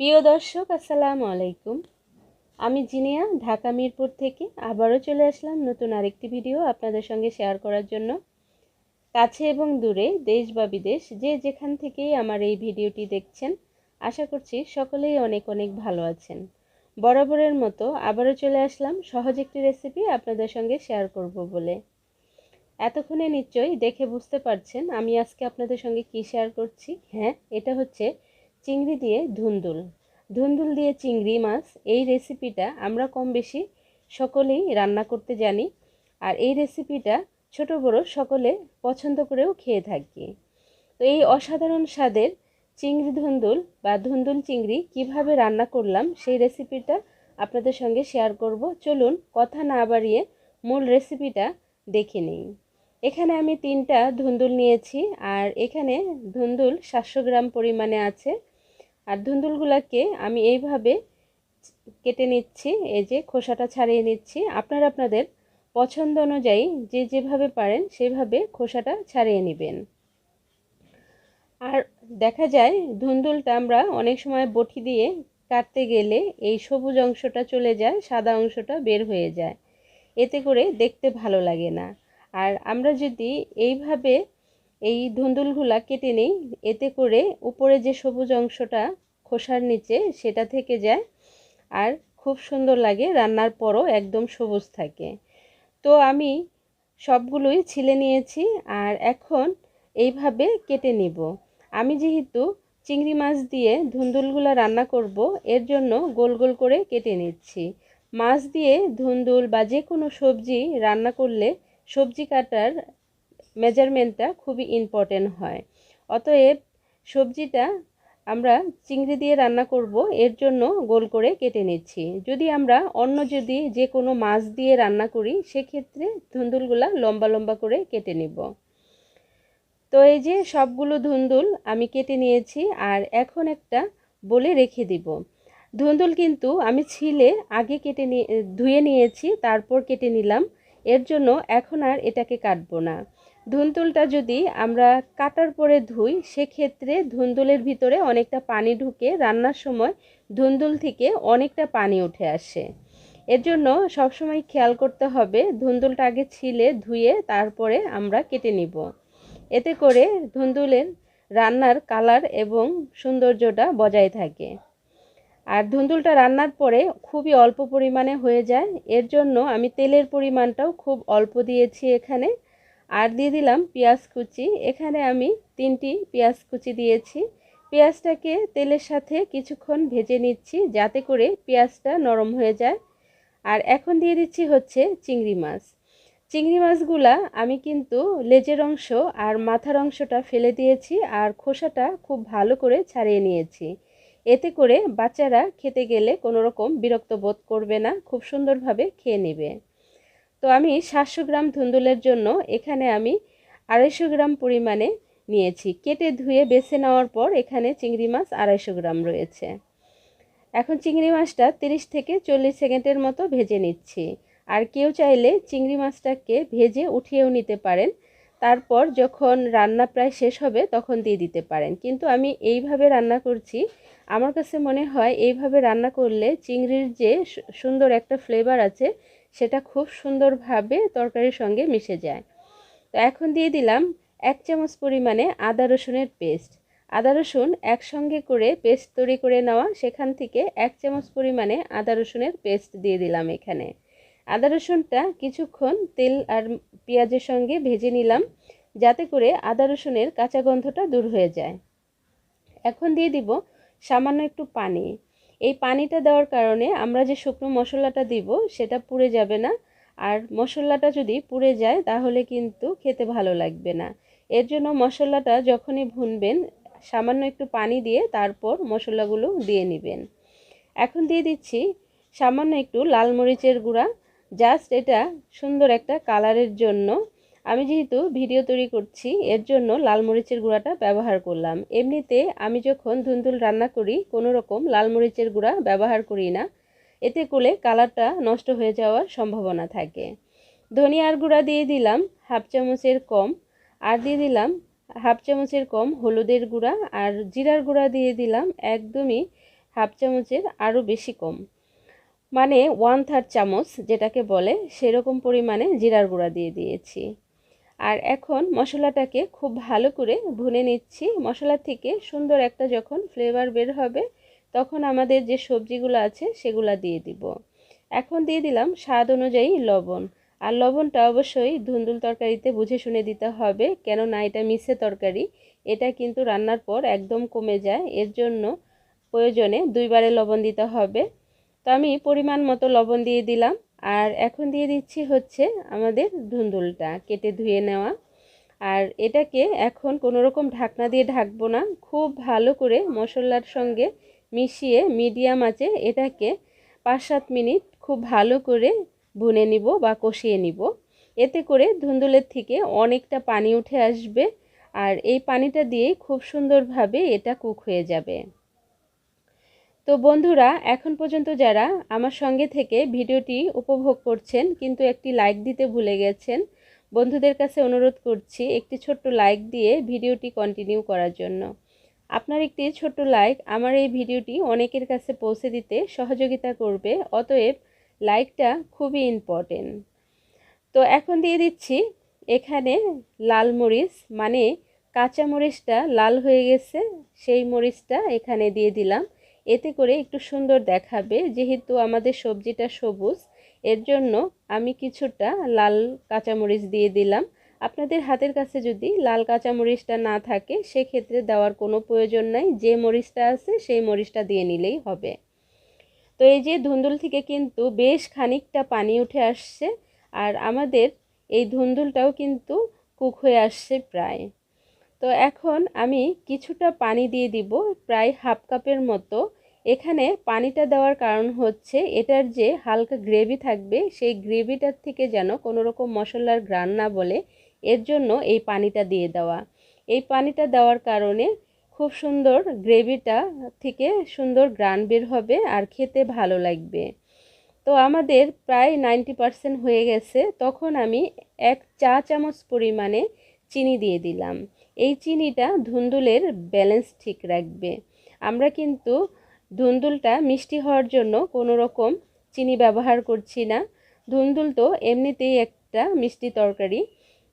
প্রিয় দর্শক, আসসালামু আলাইকুম। আমি জিনিয়া, ঢাকা মিরপুর থেকে আবারও চলে আসলাম নতুন আরেকটি ভিডিও আপনাদের সঙ্গে শেয়ার করার জন্য। কাছে এবং দূরে, দেশ বা বিদেশ, যে যেখান থেকেই আমার এই ভিডিওটি দেখছেন, আশা করছি সকলেই অনেক অনেক ভালো আছেন। বরাবরের মতো আবারও চলে আসলাম, সহজ একটি রেসিপি আপনাদের সঙ্গে শেয়ার করব বলে। এতক্ষণে নিশ্চয়ই দেখে বুঝতে পারছেন আমি আজকে আপনাদের সঙ্গে কি শেয়ার করছি। হ্যাঁ এটা হচ্ছে চিংড়ি দিয়ে ধুন্দুল। ধুন্দুল দিয়ে চিংড়ি মাছ, এই রেসিপিটা আমরা কম বেশি সকলেই রান্না করতে জানি আর এই রেসিপিটা ছোট বড় সকলে পছন্দ করেও খেয়ে থাকি। তো এই অসাধারণ স্বাদের চিংড়ি ধুন্দুল বা ধুন্দুল চিংড়ি কীভাবে রান্না করলাম সেই রেসিপিটা আপনাদের সঙ্গে শেয়ার করব। চলুন কথা না বাড়িয়ে মূল রেসিপিটা দেখে নিই। এখানে আমি তিনটা ধুন্দুল নিয়েছি আর এখানে ধুন্দুল সাতশো গ্রাম পরিমাণে আছে। আর ধুন্দুলগুলোকে আমি এইভাবে কেটে নিচ্ছি, এই যে খোসাটা ছাড়িয়ে নিচ্ছি। আপনারা আপনাদের পছন্দ অনুযায়ী যে যেভাবে পারেন সেভাবে খোসাটা ছাড়িয়ে নেবেন। আর দেখা যায় ধুন্দুলটা আমরা অনেক সময় বটি দিয়ে কাটতে গেলে এই সবুজ অংশটা চলে যায়, সাদা অংশটা বের হয়ে যায়। এতে করে দেখতে ভালো লাগে না। আর আমরা যদি এইভাবে এই ধুন্দুলগুলা কেটে নিই। এতে করে উপরে যে সবুজ অংশটা খোসার নিচে, সেটা থেকে যায় আর খুব সুন্দর লাগে, রান্নার পরও একদম সবুজ থাকে। তো আমি সবগুলোই ছিলে নিয়েছি আর এখন এইভাবে কেটে নিব। আমি যেহেতু চিংড়ি মাছ দিয়ে ধুন্দুলগুলো রান্না করব, এর জন্য গোল গোল করে কেটে নিচ্ছি। মাছ দিয়ে ধুন্দুল বা যে কোনো সবজি রান্না করলে সবজি কাটার মেজারমেন্টটা খুবই ইম্পর্টেন্ট হয়। অতএব সবজিটা আমরা চিংড়ি দিয়ে রান্না করব, এর জন্য গোল করে কেটে নিচ্ছি। যদি আমরা অন্য যদি যে কোনো মাছ দিয়ে রান্না করি, সেক্ষেত্রে ধুন্দুলগুলা লম্বা লম্বা করে কেটে নিব। তো এই যে সবগুলো ধুন্দুল আমি কেটে নিয়েছি, আর এখন একটা বলে রেখে দিব। ধুন্দুল কিন্তু আমি ছিলে আগে কেটে নিয়ে ধুয়ে নিয়েছি, তারপর কেটে নিলাম। এর জন্য এখন আর এটাকে কাটবো না। ধুন্দুলটা যদি আমরা কাটার পরে ধুই, সেক্ষেত্রে ধুন্দুলের ভিতরে অনেকটা পানি ঢুকে রান্নার সময় ধুন্দুল থেকে অনেকটা পানি উঠে আসে। এর জন্য সবসময় খেয়াল করতে হবে ধুন্দুলটা আগে ছিলে, ধুয়ে তারপরে আমরা কেটে নিব। এতে করে ধুন্দুলের রান্নার কালার এবং সৌন্দর্যটা বজায় থাকে। আর ধুন্দুলটা রান্নার পরে খুবই অল্প পরিমাণে হয়ে যায়। এর জন্য আমি তেলের পরিমাণটাও খুব অল্প দিয়েছি এখানে। আর দিয়ে দিলাম পেঁয়াজ কুচি। এখানে আমি তিনটি পেঁয়াজ কুচি দিয়েছি। পেঁয়াজটাকে তেলের সাথে কিছুক্ষণ ভেজে নিচ্ছি যাতে করে পেঁয়াজটা নরম হয়ে যায়। আর এখন দিয়ে দিচ্ছি হচ্ছে চিংড়ি মাছ। চিংড়ি মাছগুলা আমি কিন্তু লেজের অংশ আর মাথার অংশটা ফেলে দিয়েছি আর খোসাটা খুব ভালো করে ছাড়িয়ে নিয়েছি। এতে করে বাচ্চারা খেতে গেলে কোনো রকম বিরক্ত বোধ করবে না, খুব সুন্দরভাবে খেয়ে নেবে। তো আমি সাতশো গ্রাম ধুন্দুলের জন্য এখানে আমি আড়াইশো গ্রাম পরিমাণে নিয়েছি। কেটে ধুয়ে বেছে নেওয়ার পর এখানে চিংড়ি মাছ আড়াইশো গ্রাম রয়েছে। এখন চিংড়ি মাছটা তিরিশ থেকে চল্লিশ সেকেন্ডের মতো ভেজে নিচ্ছি। আর কেউ চাইলে চিংড়ি মাছটাকে ভেজে উঠিয়েও নিতে পারেন। তারপর যখন রান্না প্রায় শেষ হবে তখন দিয়ে দিতে পারেন। কিন্তু আমি এইভাবে রান্না করছি, আমার কাছে মনে হয় এইভাবে রান্না করলে চিংড়ির যে সুন্দর একটা ফ্লেভার আছে সেটা খুব সুন্দরভাবে তরকারির সঙ্গে মিশে যায়। তো এখন দিয়ে দিলাম এক চামচ পরিমাণে আদা রসুনের পেস্ট। আদা রসুন একসঙ্গে করে পেস্ট তৈরি করে নেওয়া, সেখান থেকে এক চামচ পরিমাণে আদা রসুনের পেস্ট দিয়ে দিলাম এখানে। আদা রসুনটা কিছুক্ষণ তেল আর পেঁয়াজের সঙ্গে ভেজে নিলাম, যাতে করে আদা রসুনের কাঁচা গন্ধটা দূর হয়ে যায়। এখন দিয়ে দিব সামান্য একটু পানি। এই পানিটা দেওয়ার কারণে আমরা যে শুকনো মশলাটা দিব, সেটা পুড়ে যাবে না। আর মশলাটা যদি পুড়ে যায়, তাহলে কিন্তু খেতে ভালো লাগবে না। এর জন্য মশলাটা যখনই ভুনবেন, সামান্য একটু পানি দিয়ে তারপর মশলাগুলো দিয়ে নেবেন। এখন দিয়ে দিচ্ছি সামান্য একটু লাল মরিচের গুঁড়া। জাস্ট এটা সুন্দর একটা কালারের জন্য আমি যেহেতু ভিডিও তৈরি করছি, এর জন্য লাল মরিচের গুঁড়াটা ব্যবহার করলাম। এমনিতে আমি যখন ধুন্দুল রান্না করি, কোনো রকম লাল মরিচের গুঁড়া ব্যবহার করি না। এতে করে কালারটা নষ্ট হয়ে যাওয়ার সম্ভাবনা থাকে। ধনিয়ার গুঁড়া দিয়ে দিলাম হাফ চামচের কম, আর দিয়ে দিলাম হাফ চামচের কম হলুদের গুঁড়া, আর জিরার গুঁড়া দিয়ে দিলাম একদমই হাফ চামচের আরও বেশি কম। মানে ওয়ান থার্ড চামচ যেটাকে বলে, সেরকম পরিমাণে জিরার গুঁড়া দিয়ে দিয়েছি। আর এখন মশলাটাকে খুব ভালো করে ভুনে নিচ্ছি। মশলা থেকে সুন্দর একটা যখন ফ্লেভার বের হবে, তখন আমাদের যে সবজিগুলো আছে সেগুলো দিয়ে দিব। এখন দিয়ে দিলাম স্বাদ অনুযায়ী লবণ। আর লবণটা অবশ্যই ধুন্দুল তরকারিতে বুঝে শুনে দিতে হবে, কেননা এটা মিশে তরকারি। এটা কিন্তু রান্নার পর একদম কমে যায়। এর জন্য প্রয়োজনে দুইবারে লবণ দিতে হবে। তো আমি পরিমাণ মতো লবণ দিয়ে দিলাম। আর এখন দিয়ে দিচ্ছি হচ্ছে আমাদের ধুন্দুলটা কেটে ধুয়ে নেওয়া। আর এটাকে এখন কোনো রকম ঢাকনা দিয়ে ঢাকবো না, খুব ভালো করে মশলার সঙ্গে মিশিয়ে মিডিয়াম আঁচে এটাকে পাঁচ সাত মিনিট খুব ভালো করে ভুনে নিব বা কষিয়ে নিব। এতে করে ধুন্দুলের থেকে অনেকটা পানি উঠে আসবে আর এই পানিটা দিয়েই খুব সুন্দরভাবে এটা কুক হয়ে যাবে। তো বন্ধুরা, এখন পর্যন্ত যারা আমার সঙ্গে থেকে ভিডিওটি উপভোগ করছেন, কিন্তু একটি লাইক দিতে ভুলে গেছেন, বন্ধুদের কাছে অনুরোধ করছি একটি ছোট্ট লাইক দিয়ে ভিডিওটি কন্টিনিউ করার জন্য। আপনার একটি ছোট্ট লাইক আমার এই ভিডিওটি অনেকের কাছে পৌঁছে দিতে সহযোগিতা করবে, অতএব লাইকটা খুবই ইম্পর্টেন্ট তো এখন দিয়ে দিচ্ছি, এখানে লাল মরিচ মানে কাঁচা মরিচটা লাল হয়ে গেছে, সেই মরিচটা এখানে দিয়ে দিলাম। এতে করে একটু সুন্দর দেখাবে। যেহেতু আমাদের সবজিটা সবুজ, এর জন্য আমি কিছুটা লাল কাঁচামরিচ দিয়ে দিলাম। আপনাদের হাতের কাছে যদি লাল কাঁচামরিচটা না থাকে, সেক্ষেত্রে দেওয়ার কোনো প্রয়োজন নাই। যে মরিচটা আছে, সেই মরিচটা দিয়ে নিলেই হবে। তো এই যে ধুন্দুল থেকে কিন্তু বেশ খানিকটা পানি উঠে আসছে, আর আমাদের এই ধুন্দুলটাও কিন্তু কুক হয়ে আসছে প্রায়। তো এখন আমি কিছুটা পানি দিয়ে দিব, প্রায় হাফ কাপের মতো। এখানে পানিটা দেওয়ার কারণ হচ্ছে এটার যে হালকা গ্রেভি থাকবে, সেই গ্রেভিটার থেকে যেন কোনো রকম মশলার গ্রান না বলে এর জন্য এই পানিটা দিয়ে দেওয়া। এই পানিটা দেওয়ার কারণে খুব সুন্দর গ্রেভিটা থেকে সুন্দর গ্রান বের হবে আর খেতে ভালো লাগবে। তো আমাদের প্রায় নাইনটি পারসেন্ট হয়ে গেছে, তখন আমি এক চা চামচ পরিমাণে চিনি দিয়ে দিলাম। এই চিনিটা ধুন্দুলের ব্যালেন্স ঠিক রাখবে। আমরা কিন্তু ধুন্দুলটা মিষ্টি হওয়ার জন্য কোনো রকম চিনি ব্যবহার করছি না। ধুন্দুল তো এমনিতেই একটা মিষ্টি তরকারি।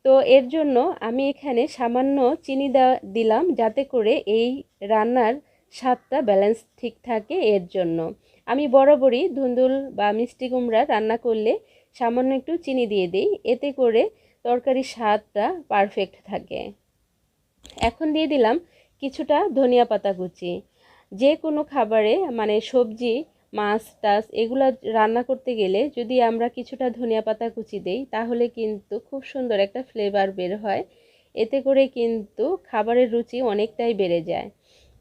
তো এর জন্য আমি এখানে সামান্য চিনি দিলাম যাতে করে এই রান্নার স্বাদটা ব্যালেন্স ঠিক থাকে এর জন্য। আমি বরাবরই ধুন্দুল বা মিষ্টি কুমড়া রান্না করলে সামান্য একটু চিনি দিয়ে দিই। এতে করে তরকারির স্বাদটা পারফেক্ট থাকে। এখন দিয়ে দিলাম কিছুটা ধনিয়া পাতা কুচি। যে কোনো খাবারে মানে সবজি, মাছ, টাছ, এগুলো রান্না করতে গেলে যদি আমরা কিছুটা ধনিয়া পাতা কুচি দেই, তাহলে কিন্তু খুব সুন্দর একটা ফ্লেভার বের হয়। এতে করে কিন্তু খাবারের রুচি অনেকটাই বেড়ে যায়।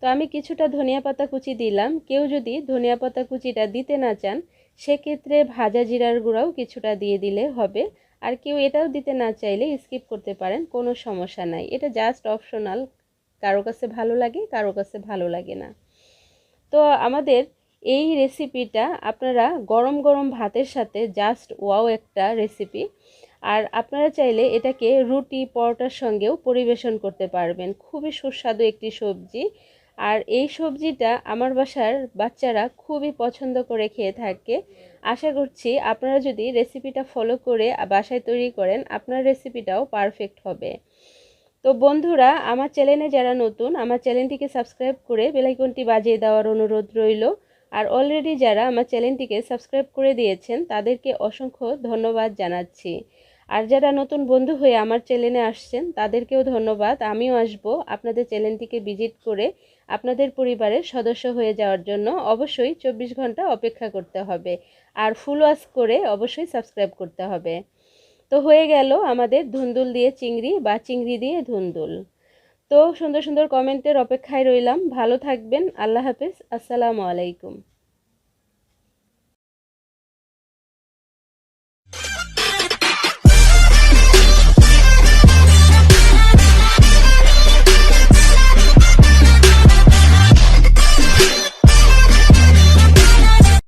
তো আমি কিছুটা ধনিয়া পাতা কুচি দিলাম। কেউ যদি ধনিয়া পাতা কুচিটা দিতে না চান, সেক্ষেত্রে ভাজা জিরার গুঁড়াও কিছুটা দিয়ে দিলে হবে। আর কেউ এটাও দিতে না চাইলে স্কিপ করতে পারেন, কোনো সমস্যা নাই। এটা জাস্ট অপশনাল কারও কাছে ভালো লাগে, কারও কাছে ভালো লাগে না। তো আমাদের এই রেসিপিটা আপনারা গরম গরম ভাতের সাথে জাস্ট ওয়াও একটা রেসিপি আর আপনারা চাইলে এটাকে রুটি, পরোটার সঙ্গেও পরিবেশন করতে পারবেন। খুবই সুস্বাদু একটি সবজি, আর এই সবজিটা আমার বাসার বাচ্চারা খুবই পছন্দ করে খেয়ে থাকে। আশা করছি আপনারা যদি রেসিপিটা ফলো করে বাসায় তৈরি করেন, আপনার রেসিপিটাও পারফেক্ট হবে। তো বন্ধুরা, আমার চ্যানেলে যারা নতুন, আমার চ্যানেলটিকে সাবস্ক্রাইব করে বেলাইকনটি বাজিয়ে দেওয়ার অনুরোধ রইল। আর অলরেডি যারা আমার চ্যানেলটিকে সাবস্ক্রাইব করে দিয়েছেন, তাদেরকে অসংখ্য ধন্যবাদ জানাচ্ছি। আর যারা নতুন বন্ধু হয়ে আমার চ্যানেলে আসছেন, তাদেরকেও ধন্যবাদ। আমিও আসব আপনাদের চ্যানেলটিকে ভিজিট করে আপনাদের পরিবারের সদস্য হয়ে যাওয়ার জন্য। অবশ্যই চব্বিশ ঘণ্টা অপেক্ষা করতে হবে। আর ফুল ওয়াশ করে অবশ্যই সাবস্ক্রাইব করতে হবে। তো হয়ে গেল আমাদের ধুন্দুল দিয়ে চিংড়ি বা চিংড়ি দিয়ে ধুন্দুল। তো সুন্দর সুন্দর কমেন্টের অপেক্ষায় রইলাম। ভালো থাকবেন। আল্লাহ হাফেজ। আসসালামু আলাইকুম।